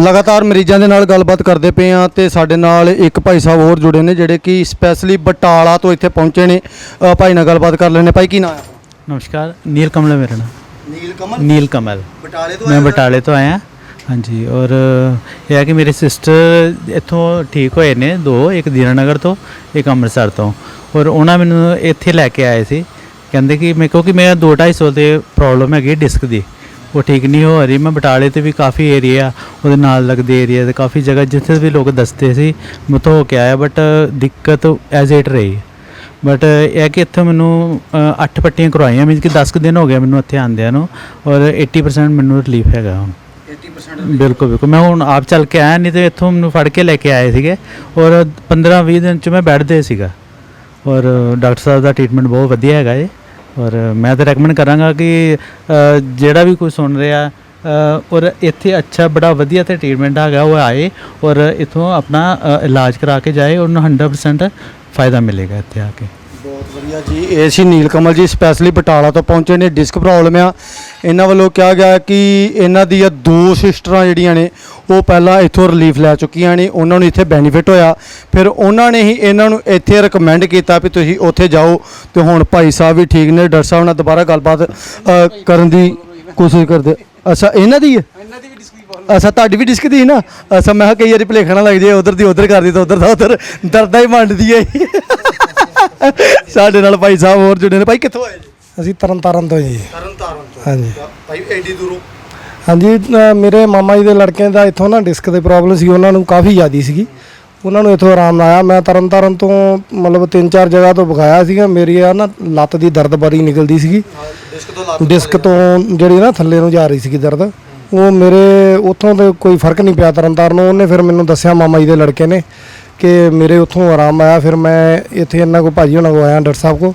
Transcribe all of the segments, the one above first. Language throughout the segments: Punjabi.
ਲਗਾਤਾਰ ਮਰੀਜ਼ਾਂ ਦੇ ਨਾਲ ਗੱਲਬਾਤ ਕਰਦੇ ਪਏ ਆ ਤੇ ਸਾਡੇ ਨਾਲ ਇੱਕ ਭਾਈ ਸਾਹਿਬ ਹੋਰ ਜੁੜੇ ਨੇ ਜਿਹੜੇ ਕਿ ਸਪੈਸ਼ਲੀ ਬਟਾਲਾ ਤੋਂ ਇੱਥੇ ਪਹੁੰਚੇ ਨੇ। ਅ, ਭਾਈ ਨਾਲ ਗੱਲਬਾਤ ਕਰ ਲੈਣੇ ਭਾਈ ਕੀ ਨਾਮ ਹੈ ਨਮਸਕਾਰ ਨੀਲ ਕਮਲ ਹੈ ਮੇਰਾ ਨਾਮ। ਨੀਲ ਕਮਲ? ਨੀਲ ਕਮਲ। ਬਟਾਲੇ ਮੈਂ ਬਟਾਲੇ ਤੋਂ ਆਇਆ। ਹਾਂਜੀ ਔਰ ਇਹ ਹੈ ਕਿ ਮੇਰੇ ਸਿਸਟਰ ਇੱਥੋਂ ਠੀਕ ਹੋਏ ਨੇ ਦੋ ਇੱਕ ਦੀਨਾਨਗਰ ਤੋਂ ਇੱਕ ਅੰਮ੍ਰਿਤਸਰ ਤੋਂ। ਔਰ ਉਹਨਾਂ ਮੈਨੂੰ ਇੱਥੇ ਲੈ ਕੇ ਆਏ ਸੀ। ਕਹਿੰਦੇ ਕਿ ਮੇਰੇ ਕਿਉਂਕਿ ਮੇਰਾ 2.5 ਸਾਲ ਦੇ ਪ੍ਰੋਬਲਮ ਹੈਗੀ ਡਿਸਕ ਦੀ। ਉਹ ਠੀਕ ਨਹੀਂ ਹੋ ਰਹੀ। ਮੈਂ ਬਟਾਲੇ ਤੇ ਵੀ ਕਾਫੀ ਏਰੀਆ ਉਹਦੇ ਨਾਲ ਲੱਗਦੇ ਏਰੀਆ ਤੇ ਕਾਫੀ ਜਗ੍ਹਾ ਜਿੱਥੇ ਵੀ ਲੋਕ ਦੱਸਦੇ ਸੀ ਮੈਂ ਉੱਥੋਂ ਹੋ ਕੇ ਆਇਆ ਬਟ ਦਿੱਕਤ ਐਜ਼ ਇਟ ਰਹੀ। ਬਟ ਇਹ ਕਿ ਇੱਥੇ ਮੈਨੂੰ 8 ਪੱਟੀਆਂ ਕਰਵਾਈਆਂ ਮੀਨਸ ਕਿ 10 ਕੁ ਦਿਨ ਹੋ ਗਿਆ ਮੈਨੂੰ ਇੱਥੇ ਆਂਦਿਆਂ ਨੂੰ ਔਰ 80% ਮੈਨੂੰ ਰਿਲੀਫ ਹੈਗਾ ਹੁਣ। 80% ਬਿਲਕੁਲ ਬਿਲਕੁਲ। ਮੈਂ ਹੁਣ ਆਪ ਚੱਲ ਕੇ ਆਇਆ ਨਹੀਂ ਤੇ ਇੱਥੋਂ ਮੈਨੂੰ ਫੜ ਕੇ ਲੈ ਕੇ ਆਏ ਸੀਗੇ ਔਰ 15 20 ਦਿਨ ਚ ਮੈਂ ਬੈੱਡ ਤੇ ਸੀਗਾ। ਔਰ ਡਾਕਟਰ ਸਾਹਿਬ ਦਾ ਟ੍ਰੀਟਮੈਂਟ ਬਹੁਤ ਵਧੀਆ ਹੈਗਾ ਏ ਔਰ ਮੈਂ ਤਾਂ ਰეკਮੈਂਡ ਕਰਾਂਗਾ ਕਿ ਅ, ਜਿਹੜਾ ਵੀ ਕੋਈ ਸੁਣ ਰਿਹਾ ਅ, ਔਰ ਇੱਥੇ ਅੱਛਾ ਬੜਾ ਵਧੀਆ ਤੇ ਟ੍ਰੀਟਮੈਂਟ ਹੈਗਾ ਉਹ ਆਏ ਔਰ ਇੱਥੋਂ ਆਪਣਾ ਅ, ਇਲਾਜ ਕਰਾ ਕੇ ਜਾਏ ਉਹਨੂੰ 100% ਫਾਇਦਾ ਮਿਲੇਗਾ ਇੱਥੇ ਆ ਕੇ। ਬਹੁਤ ਵਧੀਆ ਜੀ। ਇਹ ਸੀ ਨੀਲ ਕਮਲ ਜੀ ਸਪੈਸ਼ਲੀ ਬਟਾਲਾ ਤੋਂ ਪਹੁੰਚੇ ਨੇ। ਡਿਸਕ ਪ੍ਰੋਬਲਮ ਆ। ਇਹਨਾਂ ਵੱਲੋਂ ਕਿਹਾ ਗਿਆ ਕਿ ਇਹਨਾਂ ਦੀਆਂ ਦੋ ਸਿਸਟਰਾਂ ਜਿਹੜੀਆਂ ਨੇ ਉਹ ਪਹਿਲਾਂ ਇੱਥੋਂ ਰਿਲੀਫ ਲੈ ਚੁੱਕੀਆਂ ਨੇ। ਉਹਨਾਂ ਨੂੰ ਇੱਥੇ ਬੈਨੀਫਿਟ ਹੋਇਆ। ਫਿਰ ਉਹਨਾਂ ਨੇ ਹੀ ਇਹਨਾਂ ਨੂੰ ਇੱਥੇ ਰეკਮੈਂਡ ਕੀਤਾ ਵੀ ਤੁਸੀਂ ਉੱਥੇ ਜਾਓ ਤੇ ਹੁਣ ਭਾਈ ਸਾਹਿਬ ਵੀ ਠੀਕ ਨੇ। ਡਾਕਟਰ ਸਾਹਿਬ ਨਾਲ ਦੁਬਾਰਾ ਗੱਲਬਾਤ ਅ, ਕਰਨ ਦੀ ਕੋਸ਼ਿਸ਼ ਕਰਦੇ। ਅੱਛਾ ਇਹਨਾਂ ਦੀ? ਹੈ ਅੱਛਾ ਤੁਹਾਡੀ ਵੀ ਡਿਸਕ ਦੀ ਨਾ? ਅੱਛਾ ਮੈਂ ਕਿਹਾ ਕਈ ਵਾਰੀ ਭਲੇਖਣਾ ਲੱਗ ਜੇ ਉਧਰ ਦੀ ਉਧਰ ਕਰਦੀ ਤਾਂ ਉਧਰ ਦਾ ਉਧਰ। ਦਰਦਾਂ ਹੀ ਮੰਡਦੀ ਹੈ ਸਾਡੇ ਨਾਲ ਭਾਈ ਸਾਹਿਬ ਹੋਰ ਜੁੜੇ ਨੇ। ਭਾਈ ਕਿੱਥੋਂ ਆਏ ਜੀ? ਅਸੀਂ ਤਰਨ ਤਾਰਨ ਤੋਂ ਜੀ। ਤਰਨ ਤਾਰਨ ਤੋਂ। ਹਾਂਜੀ। ਭਾਈ ਐਡੀ ਦੂਰੋਂ? ਹਾਂਜੀ ਅ, ਮੇਰੇ ਮਾਮਾ ਜੀ ਦੇ ਲੜਕੇ ਦਾ ਇੱਥੋਂ ਨਾ ਡਿਸਕ ਦੇ ਪ੍ਰੋਬਲਮ ਸੀ ਉਹਨਾਂ ਨੂੰ ਕਾਫੀ ਜ਼ਿਆਦੀ ਸੀਗੀ। ਉਹਨਾਂ ਨੂੰ ਇੱਥੋਂ ਆਰਾਮ ਆਇਆ ਮੈਂ ਤਰਨ ਤਾਰਨ ਤੋਂ ਮਤਲਬ ਤਿੰਨ ਚਾਰ ਜਗ੍ਹਾ ਤੋਂ ਵਿਖਾਇਆ ਸੀਗਾ। ਮੇਰੀ ਆ ਨਾ ਲੱਤ ਦੀ ਦਰਦ ਬੜੀ ਨਿਕਲਦੀ ਸੀਗੀ। ਡਿਸਕ ਤੋਂ ਡਿਸਕ ਤੋਂ ਜਿਹੜੀ ਨਾ ਥੱਲੇ ਨੂੰ ਜਾ ਰਹੀ ਸੀਗੀ ਦਰਦ। ਉਹ ਮੇਰੇ ਉੱਥੋਂ ਤੇ ਕੋਈ ਫ਼ਰਕ ਨਹੀਂ ਪਿਆ ਤਰਨ ਤਾਰਨ ਨੂੰ। ਉਹਨੇ ਫਿਰ ਮੈਨੂੰ ਦੱਸਿਆ ਮਾਮਾ ਜੀ ਦੇ ਲੜਕੇ ਨੇ। ਕਿ ਮੇਰੇ ਉੱਥੋਂ ਆਰਾਮ ਆਇਆ ਫਿਰ ਮੈਂ ਇੱਥੇ ਇਹਨਾਂ ਕੋ ਭਾਜੀ ਉਹਨਾਂ ਕੋ ਆਇਆ ਡਾਕਟਰ ਸਾਹਿਬ ਕੋ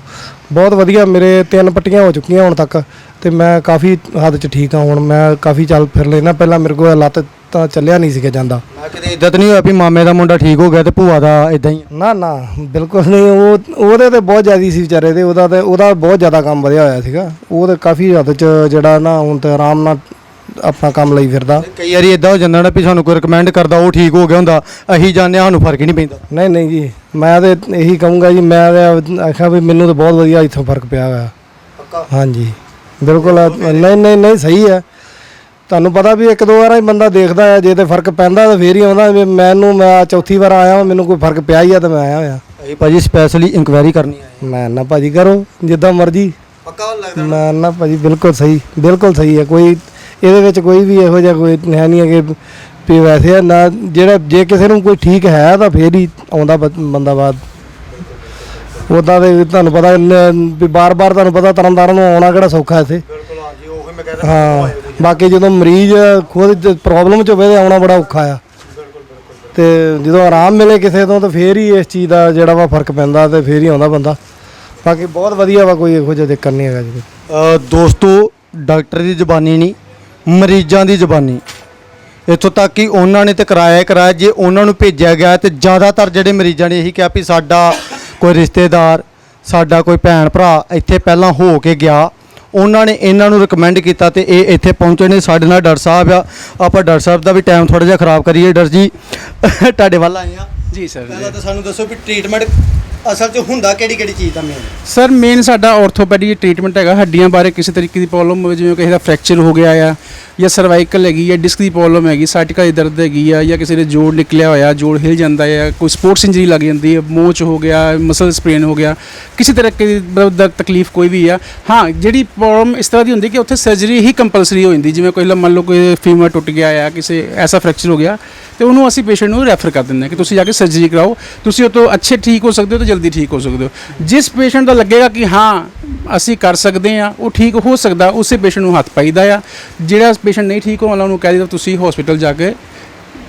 ਬਹੁਤ ਵਧੀਆ ਮੇਰੇ ਤਿੰਨ ਪੱਟੀਆਂ ਹੋ ਚੁੱਕੀਆਂ ਹੁਣ ਤੱਕ ਤੇ ਮੈਂ ਕਾਫੀ ਹੱਦ 'ਚ ਠੀਕ ਹਾਂ ਹੁਣ ਮੈਂ ਕਾਫੀ ਚੱਲ ਫਿਰ ਲੈਣਾ ਪਹਿਲਾਂ ਮੇਰੇ ਕੋਲ ਲੱਤ ਤਾਂ ਚੱਲਿਆ ਨਹੀਂ ਸੀਗਾ ਜਾਂਦਾ। ਮੈਂ ਕਿਤੇ ਇਦਾਂ ਤਾਂ ਨਹੀਂ ਹੋਇਆ ਵੀ ਮਾਮੇ ਦਾ ਮੁੰਡਾ ਠੀਕ ਹੋ ਗਿਆ ਤੇ ਭੂਆ ਦਾ ਇਦਾਂ ਹੀ ਨਾ ਨਾ ਬਿਲਕੁਲ ਨਹੀਂ ਉਹ ਉਹਦੇ ਤੇ ਬਹੁਤ ਜ਼ਿਆਦੀ ਸੀ ਵਿਚਾਰੇ ਦੇ ਉਹਦਾ ਤੇ ਉਹਦਾ ਬਹੁਤ ਜ਼ਿਆਦਾ ਕੰਮ ਵਧਿਆ ਹੋਇਆ ਸੀਗਾ। ਉਹ ਤੇ ਕਾਫੀ ਹੱਦ 'ਚ ਜਿਹੜਾ ਨਾ ਹੁਣ ਤੇ ਆਰਾਮ ਨਾਲ ਆਪਣਾ ਕੰਮ ਲਈ ਫਿਰਦਾ। ਕਈ ਵਾਰੀ ਇਦਾਂ ਹੋ ਜਾਂਦਾ ਨਾ ਵੀ ਸਾਨੂੰ ਕੋਈ ਰეკਮੈਂਡ ਕਰਦਾ ਉਹ ਠੀਕ ਹੋ ਗਿਆ ਹੁੰਦਾ ਅਸੀਂ ਜਾਣਦੇ ਹਾਂ ਸਾਨੂੰ ਫ਼ਰਕ ਹੀ ਨਹੀਂ ਪੈਂਦਾ। ਨਹੀਂ ਨਹੀਂ ਜੀ ਮੈਂ ਤੇ ਇਹੀ ਕਹੂੰਗਾ ਜੀ ਮੈਂ ਤੇ ਆਖਿਆ ਵੀ ਮੈਨੂੰ ਤਾਂ ਬਹੁਤ ਵਧੀਆ ਇੱਥੋਂ ਫ਼ਰਕ ਪਿਆ ਹੋਇਆ। ਪੱਕਾ? ਹਾਂਜੀ ਬਿਲਕੁਲ ਨਹੀਂ ਨਹੀਂ ਨਹੀਂ ਸਹੀ ਹੈ। ਤੁਹਾਨੂੰ ਪਤਾ ਵੀ ਇੱਕ ਦੋ ਵਾਰ ਹੀ ਬੰਦਾ ਦੇਖਦਾ ਹੈ ਜੇ ਤੇ ਫ਼ਰਕ ਪੈਂਦਾ ਤਾਂ ਫੇਰ ਹੀ ਆਉਂਦਾ ਵੀ ਮੈਨੂੰ ਮੈਂ ਚੌਥੀ ਵਾਰ ਆਇਆ ਮੈਨੂੰ ਕੋਈ ਫ਼ਰਕ ਪਿਆ ਹੀ ਆ ਤਾਂ ਮੈਂ ਆਇਆ ਹੋਇਆ। ਅਸੀਂ ਭਾਜੀ ਸਪੈਸ਼ਲੀ ਇਨਕੁਆਇਰੀ ਕਰਨੀ ਆਏ ਮੈਂ ਨਾ ਭਾਜੀ ਕਰੋ ਜਿੱਦਾਂ ਮਰਜ਼ੀ। ਪੱਕਾ ਲੱਗਦਾ ਮੈਂ ਨਾ ਭਾਜੀ ਬਿਲਕੁਲ ਸਹੀ ਬਿਲਕੁਲ ਸਹੀ ਹੈ ਕੋਈ ਇਹਦੇ ਵਿੱਚ ਕੋਈ ਵੀ ਇਹੋ ਜਿਹਾ ਕੋਈ ਹੈ ਨਹੀਂ ਹੈ ਕਿ ਵੀ ਵੈਸੇ ਆ, ਨਾ ਜਿਹੜਾ ਜੇ ਕਿਸੇ ਨੂੰ ਕੋਈ ਠੀਕ ਹੈ ਤਾਂ ਫੇਰ ਹੀ ਆਉਂਦਾ ਬ- ਬੰਦਾ ਬਾਅਦ। ਉਦਾਂ ਦੇ ਤੁਹਾਨੂੰ ਪਤਾ ਨ- ਵੀ ਬਾਰ-ਬਾਰ ਤੁਹਾਨੂੰ ਪਤਾ ਤਰਨਤਾਰਨ ਨੂੰ ਆਉਣਾ ਕਿਹੜਾ ਸੌਖਾ ਇੱਥੇ। ਬਿਲਕੁਲ ਹਾਂਜੀ ਉਹ ਮੈਂ ਕਹਿੰਦਾ ਹਾਂ ਬਾਕੀ ਜਦੋਂ ਮਰੀਜ਼ ਖੁਦ ਪ੍ਰੋਬਲਮ ਚ ਹੋਵੇ ਤੇ ਆਉਣਾ ਬੜਾ ਔਖਾ ਆ। ਤੇ ਜਦੋਂ ਆਰਾਮ ਮਿਲੇ ਕਿਸੇ ਤੋਂ ਤਾਂ ਫੇਰ ਹੀ ਇਸ ਚੀਜ਼ ਦਾ ਜਿਹੜਾ ਵਾ ਫ਼ਰਕ ਪੈਂਦਾ ਤੇ ਫੇਰ ਹੀ ਆਉਂਦਾ ਬੰਦਾ। ਬਾਕੀ ਬਹੁਤ ਵਧੀਆ ਵਾ ਕੋਈ ਇਹੋ ਜਿਹਾ ਦਿੱਕਤ ਨਹੀਂ ਹੈਗਾ ਜੀ। ਅ, ਦੋਸਤੋ ਡਾਕਟਰ ਦੀ ਜ਼ੁਬਾਨੀ ਨਹੀਂ ਮਰੀਜ਼ਾਂ ਦੀ ਜ਼ੁਬਾਨੀ। ਇੱਥੋਂ ਤੱਕ ਕਿ ਉਹਨਾਂ ਨੇ ਤੇ ਕਰਾਇਆ ਹੀ ਕਰਾਇਆ, ਜੇ ਉਹਨਾਂ ਨੂੰ ਭੇਜਿਆ ਗਿਆ ਤੇ ਜ਼ਿਆਦਾਤਰ ਜਿਹੜੇ ਮਰੀਜ਼ਾਂ ਨੇ ਇਹੀ ਕਿਹਾ ਵੀ ਸਾਡਾ ਕੋਈ ਰਿਸ਼ਤੇਦਾਰ, ਸਾਡਾ ਕੋਈ ਭੈਣ ਭਰਾ ਇੱਥੇ ਪਹਿਲਾਂ ਹੋ ਕੇ ਗਿਆ। ਉਹਨਾਂ ਨੇ ਇਹਨਾਂ ਨੂੰ ਰეკਮੈਂਡ ਕੀਤਾ ਤੇ ਇਹ ਇੱਥੇ ਪਹੁੰਚੇ ਨੇ। ਸਾਡੇ ਨਾਲ ਡਾਕਟਰ ਸਾਹਿਬ ਆ। ਆਪਾਂ ਡਾਕਟਰ ਸਾਹਿਬ ਦਾ ਵੀ ਟਾਈਮ ਥੋੜਾ ਜਿਹਾ ਖਰਾਬ ਕਰੀਏ। ਡਾਕਟਰ ਜੀ, ਤੁਹਾਡੇ ਵੱਲ ਆਏ ਆ। ਜੀ ਸਰ ਪਹਿਲਾਂ ਤਾਂ ਸਾਨੂੰ ਦੱਸੋ ਵੀ ਟ੍ਰੀਟਮੈਂਟ ਅਸਲ 'ਚ ਹੁੰਦਾ ਕਿਹੜੀ ਕਿਹੜੀ ਚੀਜ਼ ਦਾ ਮੇਨ ਸਰ ਮੇਨ ਸਾਡਾ ਆਰਥੋਪੈਡਿਕ ਟ੍ਰੀਟਮੈਂਟ ਹੈਗਾ ਹੱਡੀਆਂ ਬਾਰੇ ਕਿਸੇ ਤਰੀਕੇ ਦੀ ਪ੍ਰੋਬਲਮ ਹੋਵੇ ਜਿਵੇਂ ਕਿਸੇ ਦਾ ਫ੍ਰੈਕਚਰ ਹੋ ਗਿਆ ਆ ਜਾਂ ਸਰਵਾਈਕਲ ਹੈਗੀ ਜਾਂ ਡਿਸਕ ਦੀ ਪ੍ਰੋਬਲਮ ਹੈਗੀ ਸਾਟਿਕਾ ਦੀ ਦਰਦ ਹੈਗੀ ਆ ਜਾਂ ਕਿਸੇ ਦੇ ਜੋੜ ਨਿਕਲਿਆ ਹੋਇਆ, ਜੋੜ ਹਿਲ ਜਾਂਦਾ ਹੈ ਕੋਈ ਸਪੋਰਟਸ ਇੰਜਰੀ ਲੱਗ ਜਾਂਦੀ ਹੈ ਮੋਚ ਹੋ ਗਿਆ ਮਸਲ ਸਪ੍ਰੇਨ ਹੋ ਗਿਆ, ਕਿਸੇ ਤਰ੍ਹਾਂ ਦੀ ਮਤਲਬ ਤਕਲੀਫ ਕੋਈ ਵੀ ਆ। ਹਾਂ, ਜਿਹੜੀ ਪ੍ਰੋਬਲਮ ਇਸ ਤਰ੍ਹਾਂ ਦੀ ਹੁੰਦੀ ਕਿ ਉੱਥੇ ਸਰਜਰੀ ਹੀ ਕੰਪਲਸਰੀ ਹੋ ਜਾਂਦੀ, ਜਿਵੇਂ ਕੋਈ ਲ- ਮੰਨ ਲਓ ਕੋਈ ਫੀਮਰ ਟੁੱਟ ਗਿਆ ਆ, ਕਿਸੇ ਐਸਾ ਫ੍ਰੈਕਚਰ ਹੋ ਗਿਆ, ਤੇ ਉਹਨੂੰ ਅਸੀਂ ਪੇਸ਼ੈਂਟ ਨੂੰ ਰੈਫਰ ਕਰ ਦਿੰਦੇ ਹਾਂ ਕਿ ਤੁਸੀਂ ਜਾ ਕੇ ਸਰਜਰੀ ਕਰਾਓ, ਤੁਸੀਂ ਉਹ ਤੋਂ ਅੱਛੇ ਠੀਕ ਹੋ ਸਕਦੇ ਹੋ ਤੇ ਜਲਦੀ ਠੀਕ ਹੋ ਸਕਦੇ ਹੋ। ਜਿਸ ਪੇਸ਼ੈਂਟ ਦਾ ਲੱਗੇਗਾ ਕਿ ਹਾਂ, ਅਸੀਂ ਕਰ ਸਕਦੇ ਹਾਂ, ਉਹ ਠੀਕ ਹੋ ਸਕਦਾ, ਉਸੇ ਪੇਸ਼ੈਂਟ ਨੂੰ ਹੱਥ ਪਾਈਦਾ ਆ, ਜਿਹੜਾ ਪੇਸ਼ੈਂਟ ਨਹੀਂ ਠੀਕ ਹੋਣ ਵਾਲਾ, ਉਹਨੂੰ ਕਹਿ ਦਿੱਤਾ ਤੁਸੀਂ ਹਸਪੀਟਲ ਜਾ ਕੇ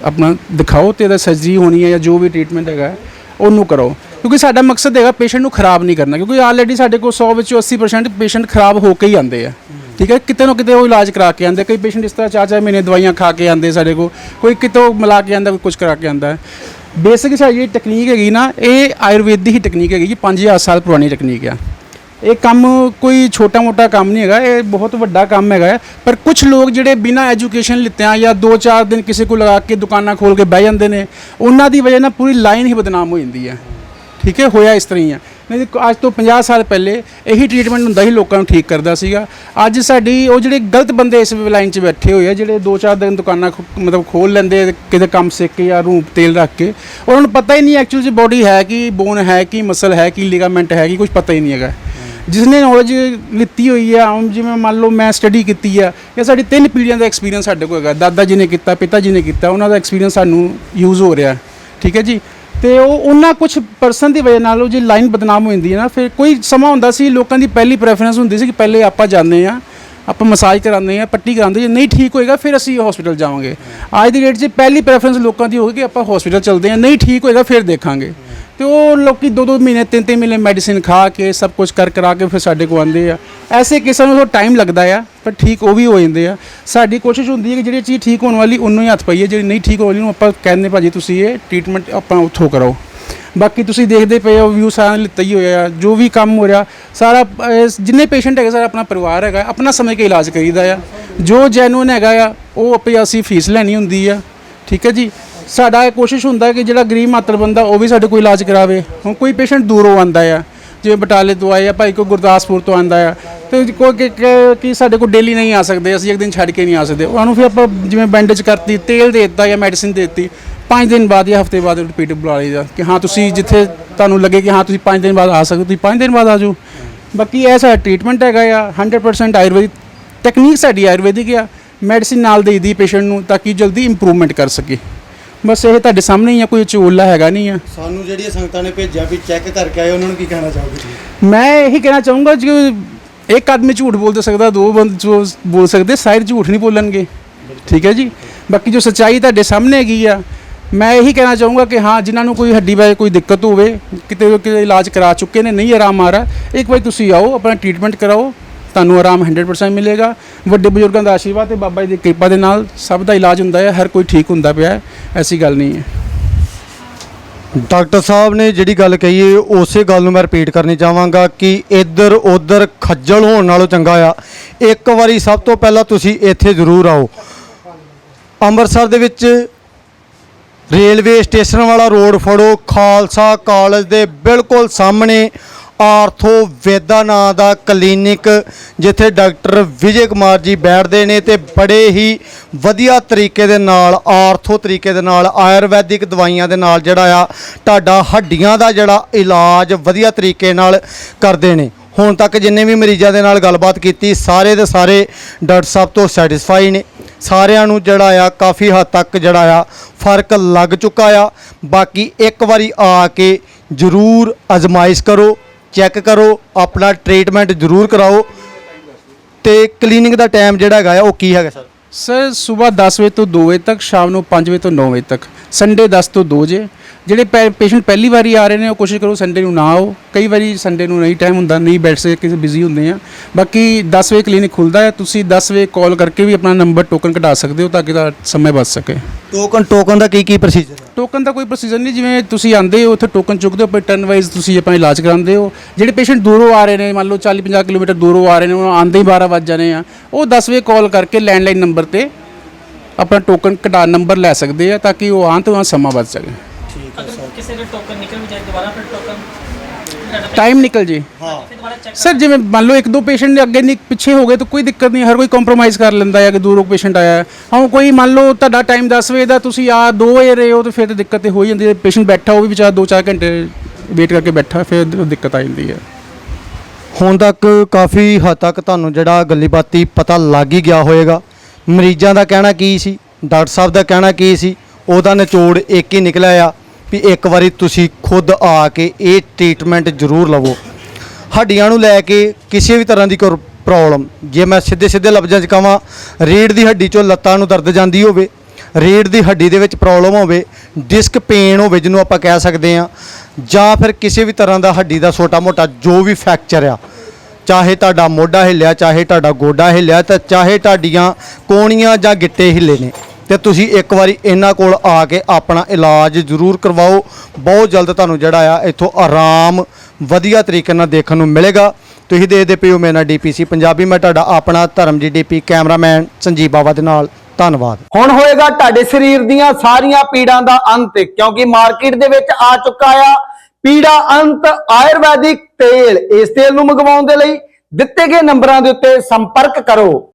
ਆਪਣਾ ਦਿਖਾਓ ਤੇ ਇਹਦਾ ਸਰਜਰੀ ਹੋਣੀ ਹੈ ਜਾਂ ਜੋ ਵੀ ਟ੍ਰੀਟਮੈਂਟ ਹੈਗਾ, ਉਹਨੂੰ ਕਰੋ। ਕਿਉਂਕਿ ਸਾਡਾ ਮਕਸਦ ਹੈਗਾ ਪੇਸ਼ੈਂਟ ਨੂੰ ਖਰਾਬ ਨਹੀਂ ਕਰਨਾ, ਕਿਉਂਕਿ ਆਲਰੇਡੀ ਸਾਡੇ ਕੋਲ 100 ਵਿੱਚੋਂ 80% ਪੇਸ਼ੈਂਟ ਖਰਾਬ ਹੋ ਕੇ ਹੀ ਆਉਂਦੇ ਆ। ਠੀਕ ਹੈ? ਕਿਤੇ ਨਾ ਕਿਤੇ ਉਹ ਇਲਾਜ ਕਰਾ ਕੇ ਆਉਂਦੇ ਕਈ ਪੇਸ਼ੈਂਟ ਇਸ ਤਰ੍ਹਾਂ ਚਾਰ ਚਾਰ ਮਹੀਨੇ ਦਵਾਈਆਂ ਖਾ ਕੇ ਆਉਂਦੇ ਸਾਡੇ ਕੋਲ। ਕੋਈ ਕਿਤੋਂ ਮਿਲਾ ਕੇ ਆਉਂਦਾ, ਕੋਈ ਕੁਝ ਕਰਾ ਕੇ ਆਉਂਦਾ। ਬੇਸਿਕ ਸਾਡੀ ਜਿਹੜੀ ਟੈਕਨੀਕ ਹੈਗੀ ਨਾ, ਇਹ ਆਯੁਰਵੇਦ ਦੀ ਹੀ ਟੈਕਨੀਕ ਹੈਗੀ ਜੀ 5000 ਸਾਲ ਪੁਰਾਣੀ ਟੈਕਨੀਕ ਆ। ਇਹ ਕੰਮ ਕੋਈ ਛੋਟਾ-ਮੋਟਾ ਕੰਮ ਨਹੀਂ ਹੈਗਾ, ਇਹ ਬਹੁਤ ਵੱਡਾ ਕੰਮ ਹੈਗਾ ਪਰ ਕੁਝ ਲੋਕ ਜਿਹੜੇ ਬਿਨਾਂ ਐਜੂਕੇਸ਼ਨ ਲਿੱਤਿਆਂ ਜਾਂ 2-4 ਦਿਨ ਕਿਸੇ ਕੋਲ ਲਗਾ ਕੇ ਦੁਕਾਨਾਂ ਖੋਲ ਕੇ ਬਹਿ ਜਾਂਦੇ ਨੇ, ਉਹਨਾਂ ਦੀ ਵਜ੍ਹਾ ਨਾਲ ਪੂਰੀ ਲਾਈਨ ਹੀ ਬਦਨਾਮ ਹੋ ਜਾਂਦੀ ਹੈ। ਠੀਕ ਹੈ, ਹੋਇਆ ਇਸ ਤਰ੍ਹਾਂ ਹੀ ਹੈ। ਨਹੀਂ ਅੱਜ ਤੋਂ 50 ਸਾਲ ਪਹਿਲੇ ਇਹੀ ਟ੍ਰੀਟਮੈਂਟ ਹੁੰਦਾ ਸੀ, ਲੋਕਾਂ ਨੂੰ ਠੀਕ ਕਰਦਾ ਸੀਗਾ। ਅੱਜ ਸਾਡੀ ਉਹ ਜਿਹੜੇ ਗਲਤ ਬੰਦੇ ਇਸ ਲਾਈਨ 'ਚ ਬੈਠੇ ਹੋਏ ਆ, ਜਿਹੜੇ 2-4 ਦਿਨ ਦੁਕਾਨਾਂ ਖੋ- ਮਤਲਬ ਖੋਲ ਲੈਂਦੇ ਕਿਤੇ ਕੰਮ ਸਿੱਖ ਕੇ ਜਾਂ ਰੂਪ ਤੇਲ ਰੱਖ ਕੇ, ਉਹਨਾਂ ਨੂੰ ਪਤਾ ਹੀ ਨਹੀਂ ਐਕਚੁਅਲ 'ਚ ਬੋਡੀ ਹੈ ਕਿ ਬੋਨ ਹੈ ਕਿ ਮਸਲ ਹੈ ਕਿ ਲਿਗਾਮੈਂਟ ਹੈ ਕਿ ਕੁਝ ਪਤਾ ਹੀ ਨਹੀਂ ਹੈਗਾ। ਜਿਸਨੇ ਨੌਲੇਜ ਲਿੱਤੀ ਹੋਈ ਆ, ਹੁਣ ਜਿਵੇਂ ਮੰਨ ਲਓ ਮੈਂ ਸਟੱਡੀ ਕੀਤੀ ਆ, ਇਹ ਸਾਡੀ ਤਿੰਨ ਪੀੜ੍ਹੀਆਂ ਦਾ ਐਕਸਪੀਰੀਅੰਸ ਸਾਡੇ ਕੋਲ ਹੈਗਾ। ਦਾਦਾ ਜੀ ਨੇ ਕੀਤਾ, ਪਿਤਾ ਜੀ ਨੇ ਕੀਤਾ, ਉਹਨਾਂ ਦਾ ਐਕਸਪੀਰੀਅੰਸ ਸਾਨੂੰ ਯੂਜ਼ ਹੋ ਰਿਹਾ। ਠੀਕ ਹੈ ਜੀ? ਤੇ ਉਹ ਉਹਨਾਂ ਕੁਝ ਪਰਸਨ ਦੀ ਵਜ੍ਹਾ ਨਾਲ ਉਹ ਜੇ ਲਾਈਨ ਬਦਨਾਮ ਹੋ ਜਾਂਦੀ ਹੈ ਨਾ, ਫਿਰ ਕੋਈ ਸਮਾਂ ਹੁੰਦਾ ਸੀ, ਲੋਕਾਂ ਦੀ ਪਹਿਲੀ ਪ੍ਰੈਫਰੈਂਸ ਹੁੰਦੀ ਸੀ ਕਿ ਪਹਿਲੇ ਆਪਾਂ ਜਾਂਦੇ ਆ ਆਪਾਂ ਮਸਾਜ ਕਰਾਉਂਦੇ ਆ ਪੱਟੀ ਕਰਾਉਂਦੇ ਜੇ ਨਹੀਂ ਠੀਕ ਹੋਏਗਾ, ਫਿਰ ਅਸੀਂ ਹਸਪੀਟਲ ਜਾਵਾਂਗੇ। ਅੱਜ ਦੀ ਡੇਟ 'ਚ ਪਹਿਲੀ ਪ੍ਰੈਫਰੈਂਸ ਲੋਕਾਂ ਦੀ ਹੋਗੀ ਕਿ ਆਪਾਂ ਹਸਪੀਟਲ ਚਲਦੇ ਆ ਨਹੀਂ ਠੀਕ ਹੋਏਗਾ, ਫਿਰ ਦੇਖਾਂਗੇ। ਤੇ ਉਹ ਲੋਕੀ ਦੋ ਦੋ ਮਹੀਨੇ ਤਿੰਨ ਤਿੰਨ ਮਹੀਨੇ ਮੈਡੀਸਿਨ ਖਾ ਕੇ, ਸਭ ਕੁਝ ਕਰ ਕਰਾ ਕੇ ਫਿਰ ਸਾਡੇ ਕੋਲ ਆਉਂਦੇ ਆ। ਐਸੇ ਕਿਸਾਨ ਨੂੰ ਟਾਈਮ ਲੱਗਦਾ ਆ, ਪਰ ਠੀਕ ਉਹ ਵੀ ਹੋ ਜਾਂਦੇ ਆ। ਸਾਡੀ ਕੋਸ਼ਿਸ਼ ਹੁੰਦੀ ਹੈ ਕਿ ਜਿਹੜੀ ਚੀਜ਼ ਠੀਕ ਹੋਣ ਵਾਲੀ, ਉਹਨੂੰ ਹੀ ਹੱਥ ਪਾਈਏ, ਜਿਹੜੀ ਨਹੀਂ ਠੀਕ ਹੋਣ ਵਾਲੀ ਉਹਨੂੰ ਆਪਾਂ ਕਹਿੰਦੇ ਭਾਜੀ ਤੁਸੀਂ ਇਹ ਟ੍ਰੀਟਮੈਂਟ ਆਪਾਂ ਉੱਥੋਂ ਕਰਾਓ ਬਾਕੀ ਤੁਸੀਂ ਦੇਖਦੇ ਪਏ ਹੋ ਵਿਊ ਸਾਰਾ ਲਿੱਤਾ ਹੀ ਹੋਇਆ ਜੋ ਵੀ ਕੰਮ ਹੋ ਰਿਹਾ, ਸਾਰਾ ਜਿੰਨੇ ਪੇਸ਼ੈਂਟ ਹੈਗੇ, ਸਾਰਾ ਆਪਣਾ ਪਰਿਵਾਰ ਹੈਗਾ, ਆਪਣਾ ਸਮਝ ਕੇ ਇਲਾਜ ਕਰੀਦਾ ਆ। ਜੋ ਜੈਨੂਨ ਹੈਗਾ ਆ, ਉਹ ਆਪੇ ਅਸੀਂ ਫੀਸ ਲੈਣੀ ਹੁੰਦੀ ਆ। ਠੀਕ ਹੈ ਜੀ? ਸਾਡਾ ਇਹ ਕੋਸ਼ਿਸ਼ ਹੁੰਦਾ ਕਿ ਜਿਹੜਾ ਗਰੀਬ ਮਾਤਰ ਬੰਦਾ ਉਹ ਵੀ ਸਾਡੇ ਕੋਲ ਇਲਾਜ ਕਰਾਵੇ। ਹੁਣ ਕੋਈ ਪੇਸ਼ੈਂਟ ਦੂਰੋਂ ਆਂਦਾ ਆ, ਜਿਵੇਂ ਬਟਾਲੇ ਤੋਂ ਆਏ ਆ, ਭਾਈ ਕੋਈ ਗੁਰਦਾਸਪੁਰ ਤੋਂ ਆਂਦਾ ਆ, ਤੇ ਕੋਈ ਕਿ- ਸਾਡੇ ਕੋਲ ਡੇਲੀ ਨਹੀਂ ਆ ਸਕਦੇ, ਅਸੀਂ ਇੱਕ ਦਿਨ ਛੱਡ ਕੇ ਨਹੀਂ ਆ ਸਕਦੇ। ਉਹਨਾਂ ਨੂੰ ਫਿਰ ਆਪਾਂ ਜਿਵੇਂ ਬੈਂਡੇਜ ਕਰਤੀ, ਤੇਲ ਦੇ ਦਿੱਤਾ ਜਾਂ ਮੈਡੀਸਿਨ ਦੇ ਦਿੱਤੀ, ਪੰਜ ਦਿਨ ਬਾਅਦ ਜਾਂ ਹਫ਼ਤੇ ਬਾਅਦ ਰਿਪੀਟ ਬੁਲਾ ਲਈਦਾ ਕਿ ਹਾਂ ਤੁਸੀਂ ਜਿੱਥੇ ਤੁਹਾਨੂੰ ਲੱਗੇ ਕਿ ਹਾਂ ਤੁਸੀਂ ਪੰਜ ਦਿਨ ਬਾਅਦ ਆ ਸਕਦੇ ਤੁਸੀਂ ਪੰਜ ਦਿਨ ਬਾਅਦ ਆ ਜਾਓ। ਬਾਕੀ ਇਹ ਸਾਡਾ ਟ੍ਰੀਟਮੈਂਟ ਹੈਗਾ ਆ 100% ਆਯੁਰਵੈਦਿਕ ਟੈਕਨੀਕ ਸਾਡੀ ਆਯੁਰਵੈਦਿਕ ਆ ਮੈਡੀਸਿਨ ਨਾਲ ਦੇਈਦੀ ਪੇਸ਼ੈਂਟ ਨੂੰ ਤਾਂ ਕਿ ਜਲਦੀ ਇੰਪਰੂਵਮੈਂਟ ਕਰ ਸਕੇ। ਬਸ ਇਹ ਤੁਹਾਡੇ ਸਾਹਮਣੇ ਹੀ ਆ ਕੋਈ ਚੋਲਾ ਹੈਗਾ ਨਹੀਂ ਆ। ਸਾਨੂੰ ਜਿਹੜੀਆਂ ਸੰਗਤਾਂ ਨੇ ਭੇਜਿਆ ਵੀ ਚੈੱਕ ਕਰਕੇ ਆਏ ਉਹਨਾਂ ਨੂੰ ਕੀ ਕਹਿਣਾ ਚਾਹੋਗੇ ਤੁਸੀਂ? ਮੈਂ ਇਹੀ ਕਹਿਣਾ ਚਾਹੂੰਗਾ ਕਿ ਇੱਕ ਆਦਮੀ ਝੂਠ ਬੋਲ ਸਕਦਾ ਦੋ ਬੰਦੇ ਜੋ ਬੋਲ ਸਕਦੇ ਸਾਰੇ ਝੂਠ ਨਹੀਂ ਬੋਲਣਗੇ। ਠੀਕ ਹੈ ਜੀ? ਬਾਕੀ ਜੋ ਸੱਚਾਈ ਤੁਹਾਡੇ ਸਾਹਮਣੇ ਹੈਗੀ ਆ ਮੈਂ ਇਹੀ ਕਹਿਣਾ ਚਾਹੂੰਗਾ ਕਿ ਹਾਂ ਜਿਨ੍ਹਾਂ ਨੂੰ ਕੋਈ ਹੱਡੀ ਬਾਰੇ ਕੋਈ ਦਿੱਕਤ ਹੋਵੇ ਕਿਤੇ ਕਿਤੇ ਇਲਾਜ ਕਰਾ ਚੁੱਕੇ ਨੇ ਨਹੀਂ ਆਰਾਮ ਆ ਰਿਹਾ ਇੱਕ ਵਾਰੀ ਤੁਸੀਂ ਆਓ ਆਪਣਾ ਟ੍ਰੀਟਮੈਂਟ ਕਰਾਓ। ਤੁਹਾਨੂੰ ਆਰਾਮ 100% ਮਿਲੇਗਾ। ਵੱਡੇ ਬਜ਼ੁਰਗਾਂ ਦਾ ਆਸ਼ੀਰਵਾਦ ਤੇ ਬਾਬਾ ਜੀ ਦੀ ਕਿਰਪਾ ਦੇ ਨਾਲ ਸਭ ਦਾ ਇਲਾਜ ਹੁੰਦਾ ਹੈ, ਹਰ ਕੋਈ ਠੀਕ ਹੁੰਦਾ ਪਿਆ ਹੈ, ਐਸੀ ਗੱਲ ਨਹੀਂ ਹੈ। ਡਾਕਟਰ ਸਾਹਿਬ ਨੇ ਜਿਹੜੀ ਗੱਲ ਕਹੀ ਹੈ, ਉਸੇ ਗੱਲ ਨੂੰ ਮੈਂ ਰਿਪੀਟ ਕਰਨੀ ਚਾਹਾਂਗਾ ਕਿ ਇੱਧਰ ਉੱਧਰ ਖੱਜਲ ਹੋਣ ਨਾਲੋਂ ਚੰਗਾ ਆ। ਇੱਕ ਵਾਰੀ ਸਭ ਤੋਂ ਪਹਿਲਾਂ ਤੁਸੀਂ ਇੱਥੇ ਜ਼ਰੂਰ ਆਓ। ਅੰਮ੍ਰਿਤਸਰ ਦੇ ਵਿੱਚ ਰੇਲਵੇ ਸਟੇਸ਼ਨ ਵਾਲਾ ਰੋਡ ਫੜੋ, ਖਾਲਸਾ ਕਾਲਜ ਦੇ ਬਿਲਕੁਲ ਸਾਹਮਣੇ ਆਰਥੋ ਵੇਦਾ ਨਾਂ ਦਾ ਕਲੀਨਿਕ, ਜਿੱਥੇ ਡਾਕਟਰ ਵਿਜੇ ਕੁਮਾਰ ਜੀ ਬੈਠਦੇ ਨੇ ਤੇ ਬੜੇ ਹੀ ਵਧੀਆ ਤਰੀਕੇ ਦੇ ਨਾਲ, ਆਰਥੋ ਤਰੀਕੇ ਦੇ ਨਾਲ, ਆਯੁਰਵੈਦਿਕ ਦਵਾਈਆਂ ਦੇ ਨਾਲ ਜਿਹੜਾ ਆ, ਤੁਹਾਡਾ ਹੱਡੀਆਂ ਦਾ ਜਿਹੜਾ ਇਲਾਜ ਵਧੀਆ ਤਰੀਕੇ ਨਾਲ ਕਰਦੇ ਨੇ। ਹੁਣ ਤੱਕ ਜਿੰਨੇ ਵੀ ਮਰੀਜ਼ਾਂ ਦੇ ਨਾਲ ਗੱਲਬਾਤ ਕੀਤੀ, ਸਾਰੇ ਦੇ ਸਾਰੇ ਡਾਕਟਰ ਸਾਹਿਬ ਤੋਂ ਸੈਟੀਸਫਾਈ ਨੇ। ਸਾਰਿਆਂ ਨੂੰ ਜਿਹੜਾ ਆ, ਕਾਫੀ ਹੱਦ ਤੱਕ ਜਿਹੜਾ ਆ, ਫ਼ਰਕ ਲੱਗ ਚੁੱਕਾ ਆ। ਬਾਕੀ ਇੱਕ ਵਾਰੀ ਆ ਕੇ ਜ਼ਰੂਰ ਅਜ਼ਮਾਇਸ਼ ਕਰੋ। ਚੈੱਕ ਕਰੋ, ਆਪਣਾ ਟ੍ਰੀਟਮੈਂਟ ਜ਼ਰੂਰ ਕਰਾਓ। ਤੇ ਕਲੀਨਿੰਗ ਦਾ ਟਾਈਮ ਜਿਹੜਾ ਹੈਗਾ ਆ, ਉਹ ਕੀ ਹੈਗਾ ਸਰ? ਸਰ, ਸਵੇਰ 10 ਵਜੇ ਤੋਂ 2 ਵਜੇ ਤੱਕ, ਸ਼ਾਮ ਨੂੰ 5 ਵਜੇ ਤੋਂ 9 ਵਜੇ ਤੱਕ। ਸੰਡੇ 10 ਤੋਂ 2 ਵਜੇ ਜਿਹੜੇ ਪੇਸ਼ੈਂਟ ਪਹਿਲੀ ਵਾਰੀ ਆ ਰਹੇ ਨੇ ਉਹ ਕੋਸ਼ਿਸ਼ ਕਰੋ ਸੰਡੇ ਨੂੰ ਨਾ ਆਓ। ਕਈ ਵਾਰੀ ਸੰਡੇ ਨੂੰ ਨਹੀਂ ਟਾਈਮ ਹੁੰਦਾ ਨਹੀਂ ਬੈਠ ਸਕਦੇ ਕਿਸੇ ਬਿਜ਼ੀ ਹੁੰਦੇ ਆ। ਬਾਕੀ 10 ਵਜੇ ਕਲੀਨਿਕ ਖੁੱਲਦਾ ਹੈ ਤੁਸੀਂ 10 ਵਜੇ ਕਾਲ ਕਰਕੇ ਵੀ ਆਪਣਾ ਨੰਬਰ ਟੋਕਨ ਕਟਾ ਸਕਦੇ ਹੋ ਤਾਂ ਕਿ ਤੁਹਾਡਾ ਸਮਾਂ ਬਚ ਸਕੇ। ਟੋਕਨ ਟੋਕਨ ਦਾ ਕੀ ਕੀ ਪ੍ਰੋਸੀਜਰ ਹੈ? ਟੋਕਨ ਦਾ ਕੋਈ ਪ੍ਰੋਸੀਜਰ ਨਹੀਂ ਜਿਵੇਂ ਤੁਸੀਂ ਆਂਦੇ ਹੋ ਉੱਥੇ ਟੋਕਨ ਚੁੱਕਦੇ ਹੋ ਪਰ ਟਰਨ ਵਾਈਜ਼ ਤੁਸੀਂ ਆਪਣਾ ਇਲਾਜ ਕਰਾਉਂਦੇ ਹੋ। ਜਿਹੜੇ ਪੇਸ਼ੈਂਟ ਦੂਰੋਂ ਆ ਰਹੇ ਨੇ ਮੰਨ ਲਓ 40 50 ਕਿਲੋਮੀਟਰ ਦੂਰੋਂ ਆ ਰਹੇ ਨੇ ਉਹਨਾਂ ਨੂੰ ਆਂਦੇ ਹੀ 12 ਵੱਜ ਜਾਣੇ ਆ। ਉਹ 10 ਵਜੇ ਕਾਲ ਕਰਕੇ ਲੈਂਡਲਾਈਨ ਨੰਬਰ ਤੇ ਆਪਣਾ ਟੋਕਨ ਕਟਾ ਨੰਬਰ ਲੈ ਸਕਦੇ ਆ ਤਾਂ ਕਿ ਉਹ ਆਉਣ ਤੋਂ ਸਮਾਂ ਬਚ ਸਕੇ। ਅਗਰ ਕਿਸੇ ਦਾ ਟੋਕਨ ਨਿਕਲ ਵੀ ਜਾਏ ਦੁਬਾਰਾ ਫਿਰ ਟੋਕਨ ਟਾਈਮ ਨਿਕਲ ਜੇ। ਫਿਰ ਦੁਬਾਰਾ ਚੈੱਕ ਸਰ ਜਿਵੇਂ ਮੰਨ ਲਓ ਇੱਕ ਦੋ ਪੇਸ਼ੈਂਟ ਦੇ ਅੱਗੇ ਨਹੀਂ ਪਿੱਛੇ ਹੋ ਗਏ ਤਾਂ ਕੋਈ ਦਿੱਕਤ ਨਹੀਂ ਹਰ ਕੋਈ ਕੰਪਰੋਮਾਈਜ਼ ਕਰ ਲੈਂਦਾ ਹੈ ਕਿ ਦੂਰੋਂ ਪੇਸ਼ੈਂਟ ਆਇਆ ਹੈ। ਹਾਂ ਕੋਈ ਮੰਨ ਲਓ ਤੁਹਾਡਾ ਟਾਈਮ 10 ਵਜੇ ਦਾ ਤੁਸੀਂ ਆ 2 ਵਜੇ ਰਹੇ ਹੋ ਤਾਂ ਫਿਰ ਤਾਂ ਦਿੱਕਤ ਤੇ ਹੋ ਹੀ ਜਾਂਦੀ ਹੈ। ਪੇਸ਼ੈਂਟ ਬੈਠਾ ਉਹ ਵੀ ਵਿਚਾਰਾ 2-4 ਘੰਟੇ ਵੇਟ ਕਰਕੇ ਬੈਠਾ ਫਿਰ ਦਿੱਕਤ ਆ ਜਾਂਦੀ ਹੈ। ਹੁਣ ਤੱਕ ਕਾਫੀ ਹੱਦ ਤੱਕ ਤੁਹਾਨੂੰ ਜਿਹੜਾ ਗੱਲੀ ਬਾਤੀ ਪਤਾ ਲੱਗ ਹੀ ਗਿਆ ਹੋਵੇਗਾ। ਮਰੀਜ਼ਾਂ ਦਾ ਕਹਿਣਾ ਕੀ ਸੀ? ਡਾਕਟਰ ਸਾਹਿਬ ਦਾ ਕਹਿਣਾ ਕੀ ਸੀ? ਉਹਦਾ ਨਿਚੋੜ ਇੱਕ ਹੀ ਨਿਕਲਿਆ ਆ। ਵੀ ਇੱਕ ਵਾਰੀ ਤੁਸੀਂ ਖੁਦ ਆ ਕੇ ਇਹ ਟ੍ਰੀਟਮੈਂਟ ਜ਼ਰੂਰ ਲਵੋ। ਹੱਡੀਆਂ ਨੂੰ ਲੈ ਕੇ ਕਿਸੇ ਵੀ ਤਰ੍ਹਾਂ ਦੀ ਕੋਈ ਪ੍ਰੋਬਲਮ ਜੇ ਮੈਂ ਸਿੱਧੇ ਸਿੱਧੇ ਲਫ਼ਜ਼ਾਂ 'ਚ ਕਹਾਂ ਰੀੜ ਦੀ ਹੱਡੀ 'ਚੋਂ ਲੱਤਾਂ ਨੂੰ ਦਰਦ ਜਾਂਦੀ ਹੋਵੇ ਰੀੜ ਦੀ ਹੱਡੀ ਦੇ ਵਿੱਚ ਪ੍ਰੋਬਲਮ ਹੋਵੇ ਡਿਸਕ ਪੇਨ ਹੋਵੇ ਜਿਹਨੂੰ ਆਪਾਂ ਕਹਿ ਸਕਦੇ ਆ ਜਾਂ ਫਿਰ ਕਿਸੇ ਵੀ ਤਰ੍ਹਾਂ ਦਾ ਹੱਡੀ ਦਾ ਛੋਟਾ ਮੋਟਾ ਜੋ ਵੀ ਫ੍ਰੈਕਚਰ ਆ, ਚਾਹੇ ਤੁਹਾਡਾ ਮੋਢਾ ਹਿੱਲਿਆ, ਚਾਹੇ ਤੁਹਾਡਾ ਗੋਡਾ ਹਿੱਲਿਆ, ਤਾਂ ਚਾਹੇ ਤੁਹਾਡੀਆਂ ਕੋਣੀਆਂ ਜਾਂ ਗਿੱਟੇ ਹਿੱਲੇ ਨੇ। ਤੇ ਤੁਸੀਂ ਇੱਕ ਵਾਰੀ ਇਹਨਾਂ ਕੋਲ ਆ ਕੇ ਆਪਣਾ ਇਲਾਜ ਜ਼ਰੂਰ ਕਰਵਾਓ। ਬਹੁਤ ਜਲਦ ਤੁਹਾਨੂੰ ਜਿਹੜਾ ਆ, ਇੱਥੋਂ ਆਰਾਮ ਵਧੀਆ ਤਰੀਕੇ ਨਾਲ ਦੇਖਣ ਨੂੰ ਮਿਲੇਗਾ। ਤੁਸੀਂ ਦੇਖਦੇ ਪਿਓ ਮੇਰਾ ਡੀਪੀਸੀ ਪੰਜਾਬੀ। ਮੈਂ ਤੁਹਾਡਾ ਆਪਣਾ ਧਰਮਜੀਤ ਡੀਪੀ ਕੈਮਰਾਮੈਨ ਸੰਜੀਵ ਬਾਵਾ ਦੇ ਨਾਲ। ਧੰਨਵਾਦ। ਹੁਣ ਹੋਏਗਾ ਤੁਹਾਡੇ ਸਰੀਰ ਦੀਆਂ ਸਾਰੀਆਂ ਪੀੜਾਂ ਦਾ ਅੰਤ, ਕਿਉਂਕਿ ਮਾਰਕੀਟ ਦੇ ਵਿੱਚ ਆ ਚੁੱਕਾ ਆ ਪੀੜਾ ਅੰਤ ਆਯੁਰਵੈਦਿਕ ਤੇਲ। ਇਸ ਤੇਲ ਨੂੰ ਮੰਗਵਾਉਣ ਦੇ ਲਈ ਦਿੱਤੇ ਗਏ ਨੰਬਰਾਂ ਦੇ ਉੱਤੇ ਸੰਪਰਕ ਕਰੋ।